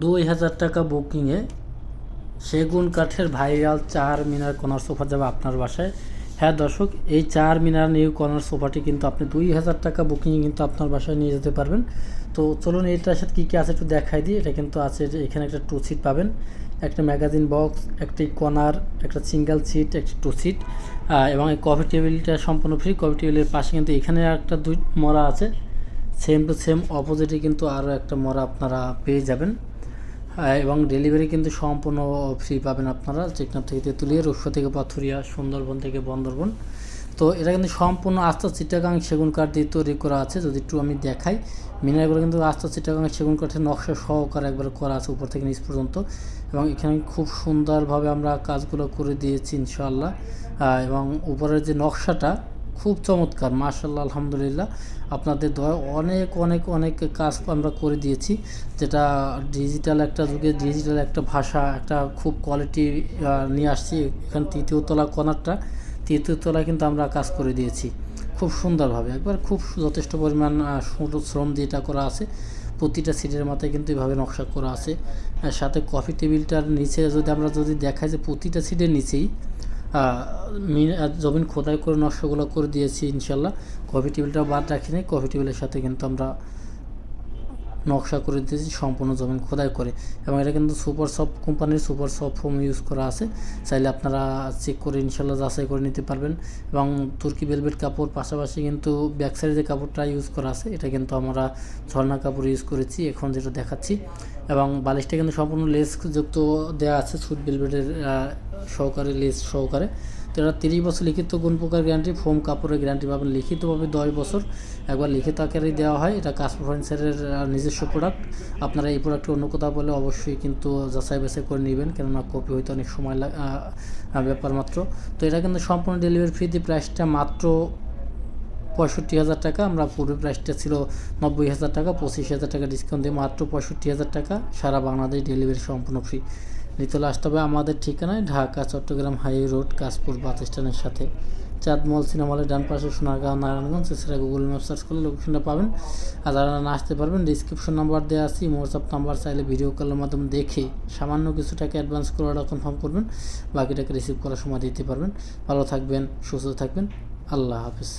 দুই হাজার টাকা বুকিংয়ে সেগুন কাঠের ভাইরাল চার মিনার কর্নার সোফা যাবে আপনার বাসায়। হ্যাঁ দর্শক, এই চার মিনার নিউ কর্নার সোফাটি কিন্তু আপনি দুই হাজার টাকা বুকিংয়ে কিন্তু আপনার বাসায় নিয়ে যেতে পারবেন। তো চলুন এটার সাথে কী কী আছে একটু দেখাই দিই। এটা কিন্তু আছে যে এখানে একটা টু সিট পাবেন, একটা ম্যাগাজিন বক্স একটি কর্নার, একটা সিঙ্গেল সিট একটি টু সিট এবং এই কফি টেবিলটা সম্পূর্ণ ফ্রি কফি টেবিলের পাশে কিন্তু এখানে একটা দুই মরা আছে সেম টু সেম অপোজিটে কিন্তু আরও একটা মরা আপনারা পেয়ে যাবেন। এবং ডেলিভারি কিন্তু সম্পূর্ণ ফ্রি পাবেন আপনারা। চেকনাপ থেকে তেঁতুলিয়া রূপসা থেকে পাথুরিয়া সুন্দরবন থেকে বন্দরবন। তো এটা কিন্তু সম্পূর্ণ আস্তা চিটাগাং সেগুন কাঠ দিয়ে তৈরি করা আছে। যদি একটু আমি দেখাই মিনারগুলো কিন্তু আস্তা চিটাগাং সেগুন কাঠের নকশা সহকারে একবার করা আছে উপর থেকে নিচ পর্যন্ত। এবং এখানে খুব সুন্দরভাবে আমরা কাজগুলো করে দিয়েছি ইনশাআল্লাহ। আহ, এবং উপরের যে নকশাটা খুব চমৎকার মার্শাল্লাহ আলহামদুলিল্লাহ। আপনাদের দয়, অনেক অনেক অনেক কাজ আমরা করে দিয়েছি, যেটা ডিজিটাল একটা যুগে ডিজিটাল একটা ভাষা, একটা খুব কোয়ালিটি নিয়ে আসছি। এখানে তৃতীয় তলা কর্নারটা, তৃতীয় কিন্তু আমরা কাজ করে দিয়েছি। খুব সুন্দরভাবে, একবার খুব যথেষ্ট পরিমাণ শ্রম দিয়ে এটা করা আছে। প্রতিটা সিটের মাথায় কিন্তু এভাবে নকশা করা আছে। সাথে কফি টেবিলটার নিচে যদি আমরা যদি দেখাই যে প্রতিটা সিটের নিচেই জমিন খোদাই করে নকশাগুলো করে দিয়েছি ইনশাল্লাহ। কফি টেবিলটা বাদ রাখিনি। কফি টেবিলের সাথে কিন্তু আমরা নকশা করে দিয়েছি, সম্পূর্ণ জমিন খোদাই করে। এবং এটা কিন্তু সুপার সফট কোম্পানির সুপার সফট ফোম ইউজ করা আছে। চাইলে আপনারা চেক করে ইনশাল্লাহ যাচাই করে নিতে পারবেন। এবং তুর্কি বেলভেট কাপড়, পাশাপাশি কিন্তু ব্যাক সাইডে যে কাপড়টা ইউজ করা আছে, এটা কিন্তু আমরা ঝর্ণা কাপড় ইউজ করেছি। এখন যেটা দেখাচ্ছি এবং বালিশটা কিন্তু সম্পূর্ণ লেস যুক্ত দেওয়া আছে সুট বেলভেটের সহকারে লেস সহকারে। তো এটা তিরিশ বছর লিখিত গুণ প্রকার গ্যারান্টি ফোম কাপড়ের গ্যারান্টি পাবেন। লিখিতভাবে দশ বছর। একবার লিখিত আকারেই দেওয়া হয়। এটা কাজ ফার্নিচারের নিজস্ব প্রোডাক্ট আপনারা এই প্রোডাক্টটি অন্য কোথাও বলে অবশ্যই কিন্তু যাচাই বাছাই করে নেবেন। কেননা কপি হইতে অনেক সময় ব্যাপার মাত্র। তো এটা কিন্তু সম্পূর্ণ ডেলিভারি ফ্রি দিয়ে প্রাইসটা মাত্র পঁয়ষট্টি হাজার টাকা, আমরা পূর্বে প্রাইসটা ছিল নব্বই হাজার টাকা, পঁচিশ হাজার টাকা ডিসকাউন্ট দিয়ে মাত্র পঁয়ষট্টি হাজার টাকা, সারা বাংলাদেশ ডেলিভারি সম্পূর্ণ ফ্রি নিতলে আসতে হবে আমাদের ঠিকানায়, Dhaka, Chittagong high road, Kashpur bus সাথে। চাঁদমল সিনেমা হলের ডান পাশে সোনারগাঁও, নারায়ণগঞ্জ, এছাড়া গুগল ম্যাপ সার্চ করলে লোকেশনটা পাবেন। আর যারা না আসতে পারবেন ডিসক্রিপশন নাম্বার দেওয়া আছে হোয়াটসঅ্যাপ নাম্বার চাইলে ভিডিও কলের মাধ্যমে দেখে সামান্য কিছু টাকা অ্যাডভান্স করে অর্ডার কনফার্ম করবেন বাকিটাকে রিসিভ করার সময় দিতে পারবেন। ভালো থাকবেন, সুস্থ থাকবেন, আল্লাহ হাফিজ।